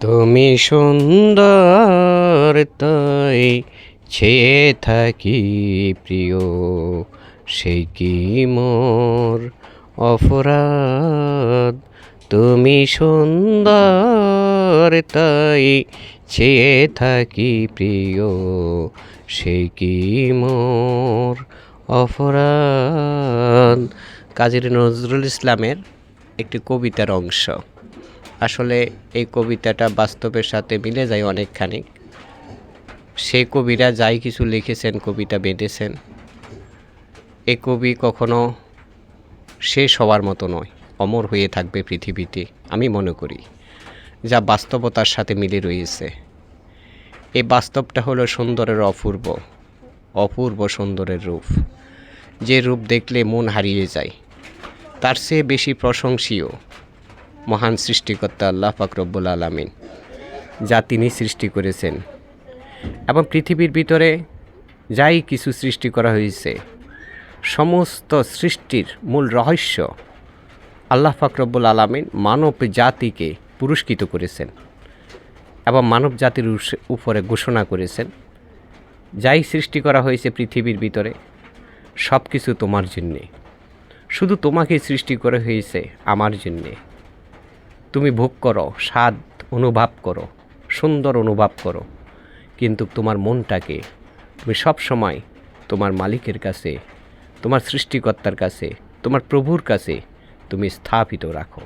তুমি সুন্দর, তাই ছেয়ে থাকি প্রিয়। সেই কি মোর অপরাধ? তুমি সুন্দর, তাই ছেয়ে থাকি প্রিয়। সেই কি মোর অপরাধ? কাজী নজরুল ইসলামের একটি কবিতার অংশ। আসলে এই কবিতাটা বাস্তবের সাথে মিলে যায় অনেকখানি। সেই কবিরা যাই কিছু লিখেছেন, কবিতা বেঁধেছেন। এ কবি কখনো শেষ হওয়ার মতো নয়, অমর হয়ে থাকবে পৃথিবীতে আমি মনে করি, যা বাস্তবতার সাথে মিলে রয়েছে। এই বাস্তবটা হলো সুন্দরের অপূর্ব অপূর্ব সুন্দরের রূপ। যে রূপ দেখলে মন হারিয়ে যায়, তার চেয়ে বেশি প্রশংসীয় মহান সৃষ্টিকর্তা আল্লাহ ফাকরব্বুল আলমিন, যা তিনি সৃষ্টি করেছেন। এবং পৃথিবীর ভিতরে যাই কিছু সৃষ্টি করা হয়েছে, সমস্ত সৃষ্টির মূল রহস্য আল্লাহ ফাকরব্বুল আলমিন মানব জাতিকে পুরস্কৃত করেছেন এবং মানব জাতির উপরে ঘোষণা করেছেন, যাই সৃষ্টি করা হয়েছে পৃথিবীর ভিতরে সব কিছু তোমার জন্যে। শুধু তোমাকে সৃষ্টি করা হয়েছে আমার জন্যে। তুমি ভোগ করো, স্বাদ অনুভব করো, সুন্দর অনুভব করো। কিন্তু তোমার মনটাকে তুমি সব সময় তোমার মালিকের কাছে, তোমার সৃষ্টিকর্তার কাছে, তোমার প্রভুর কাছে তুমি স্থাপিত রাখো।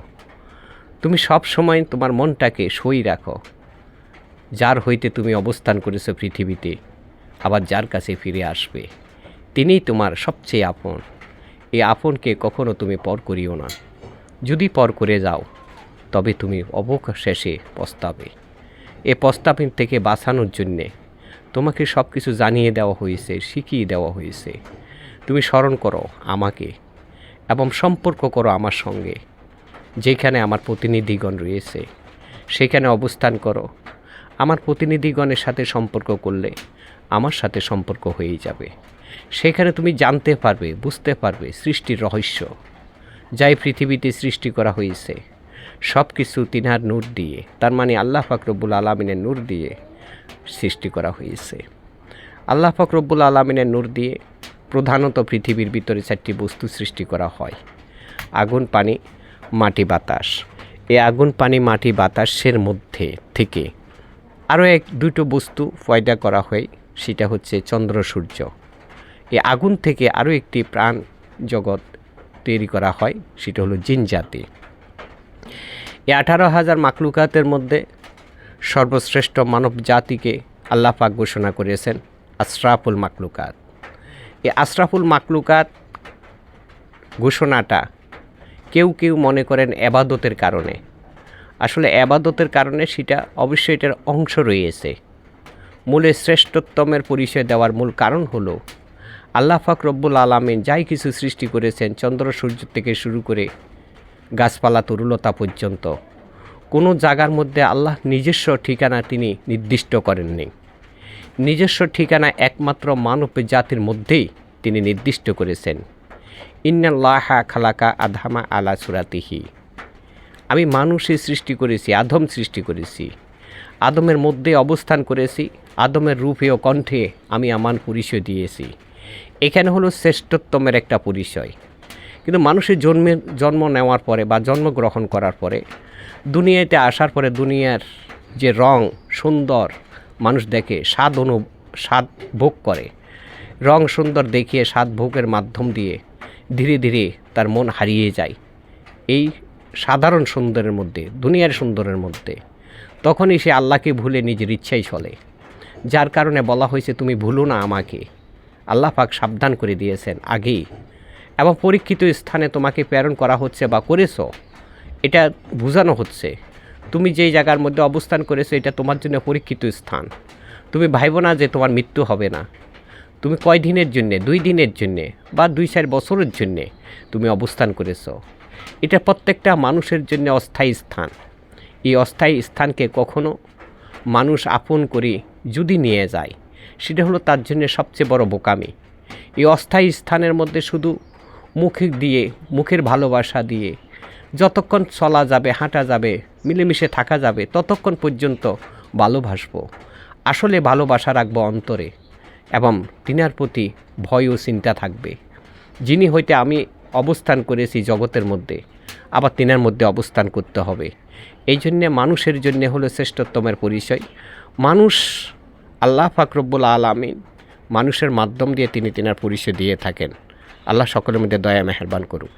তুমি সব সময় তোমার মনটাকে সই রাখো। যার হইতে তুমি অবস্থান করেছ পৃথিবীতে, আবার যার কাছে ফিরে আসবে, তিনিই তোমার সবচেয়ে আপন। এই আপনকে কখনো তুমি পর করিও না। যদি পর করে যাও তবে তুমি অবশেষে পস্তাবে। এ প্রস্তাবের থেকে বাঁচানোর জন্যে তোমাকে সব কিছু জানিয়ে দেওয়া হয়েছে, শিখিয়ে দেওয়া হয়েছে। তুমি স্মরণ করো আমাকে এবং সম্পর্ক করো আমার সঙ্গে, যেখানে আমার প্রতিনিধিগণ রয়েছে। সেখানে অবস্থান করো। আমার প্রতিনিধিগণের সাথে সম্পর্ক করলে আমার সাথে সম্পর্ক হয়েই যাবে। সেখানে তুমি জানতে পারবে, বুঝতে পারবে সৃষ্টির রহস্য, যাই পৃথিবীতে সৃষ্টি করা হয়েছে। সব কিছু তিনার নূর দিয়ে, তার মানে আল্লাহ ফাকরবুল আলমিনের নূর দিয়ে সৃষ্টি করা হয়েছে। আল্লাহ ফাকরবুল আলমিনের নূর দিয়ে প্রধানত পৃথিবীর ভিতরে চারটি বস্তু সৃষ্টি করা হয়। আগুন, পানি, মাটি, বাতাস। এই আগুন, পানি, মাটি, বাতাসের মধ্যে থেকে আরও এক দুটো বস্তু পয়দা করা হয়, সেটা হচ্ছে চন্দ্র, সূর্য। এই আগুন থেকে আরও একটি প্রাণ জগৎ তৈরি করা হয়, সেটা হলো জিন জাতি। এই আঠারো হাজার মাকলুকাতের মধ্যে সর্বশ্রেষ্ঠ মানব জাতিকে আল্লাহ পাক ঘোষণা করেছেন আশরাফুল মাকলুকাত এই আশরাফুল মাকলুকাত ঘোষণাটা কেউ কেউ মনে করেন এবাদতের কারণে। আসলে এবাদতের কারণে সেটা অবশ্যই এটার অংশ রয়েছে। মূলে শ্রেষ্ঠত্তমের পরিচয় দেওয়ার মূল কারণ হলো, আল্লাহ পাক রব্বুল আলমিন যাই কিছু সৃষ্টি করেছেন, চন্দ্র সূর্য থেকে শুরু করে গাছপালা তরুলতা পর্যন্ত। কোনো জায়গার মধ্যে আল্লাহ নিজস্ব ঠিকানা তিনি নির্দিষ্ট করেননি। নিজস্ব ঠিকানা একমাত্র মানব জাতির মধ্যেই তিনি নির্দিষ্ট করেছেন। ইন্নাল্লাহা খালাকা আধামা আলা সুরাতিহি। আমি মানুষই সৃষ্টি করেছি, আদম সৃষ্টি করেছি। আদমের মধ্যে অবস্থান করেছি, আদমের রূপে ও কণ্ঠে আমি আমার পরিচয় দিয়েছি। এখানে হলো শ্রেষ্ঠত্তমের একটা পরিচয়। কিন্তু মানুষের জন্মে, জন্ম নেওয়ার পরে বা জন্মগ্রহণ করার পরে, দুনিয়াতে আসার পরে দুনিয়ার যে রং সুন্দর মানুষ দেখে স্বাদ অনু, স্বাদ ভোগ করে। রং সুন্দর দেখিয়ে স্বাদ ভোগের মাধ্যম দিয়ে ধীরে ধীরে তার মন হারিয়ে যায়। এই সাধারণ সুন্দরের মধ্যে, দুনিয়ার সুন্দরের মধ্যে তখনই সে আল্লাহকে ভুলে নিজের ইচ্ছাই চলে। যার কারণে বলা হয়েছে, তুমি ভুলো না আমাকে। আল্লাহ পাক সাবধান করে দিয়েছেন। আগেই এবং পরীক্ষিত স্থানে তোমাকে প্রেরণ করা হচ্ছে বা করেছ, এটা বোঝানো হচ্ছে। তুমি যেই জায়গার মধ্যে অবস্থান করেছ, এটা তোমার জন্য পরীক্ষিত স্থান। তুমি ভাইব না যে তোমার মৃত্যু হবে না। তুমি কয় দিনের জন্যে? দুই দিনের জন্যে বা দুই চার বছরের জন্যে তুমি অবস্থান করেছ। এটা প্রত্যেকটা মানুষের জন্য অস্থায়ী স্থান। এই অস্থায়ী স্থানকে কখনো মানুষ আপন করে যদি নিয়ে যায়, সেটা হলো তার জন্য সবচেয়ে বড় বোকামি। এই অস্থায়ী স্থানের মধ্যে শুধু মুখে দিয়ে, মুখের ভালোবাসা দিয়ে। যতক্ষণ চলা যাবে, হাঁটা যাবে, মিলেমিশে থাকা যাবে, ততক্ষণ পর্যন্ত ভালোবাসবো আসলে ভালোবাসা রাখব অন্তরে এবং তিনার প্রতি ভয় ও চিন্তা থাকবে। যিনি হইতে আমি অবস্থান করেছি জগতের মধ্যে, আবার তিনার মধ্যে অবস্থান করতে হবে। এই জন্যে মানুষের জন্যে হলো শ্রেষ্ঠত্তমের পরিচয়। মানুষ আল্লাহ ফাকরব্বুল আলামিন মানুষের মাধ্যম দিয়ে তিনি তিনার পরিচয় দিয়ে থাকেন। আল্লাহ সকলের মধ্যে দয়া মেহরবান করুক।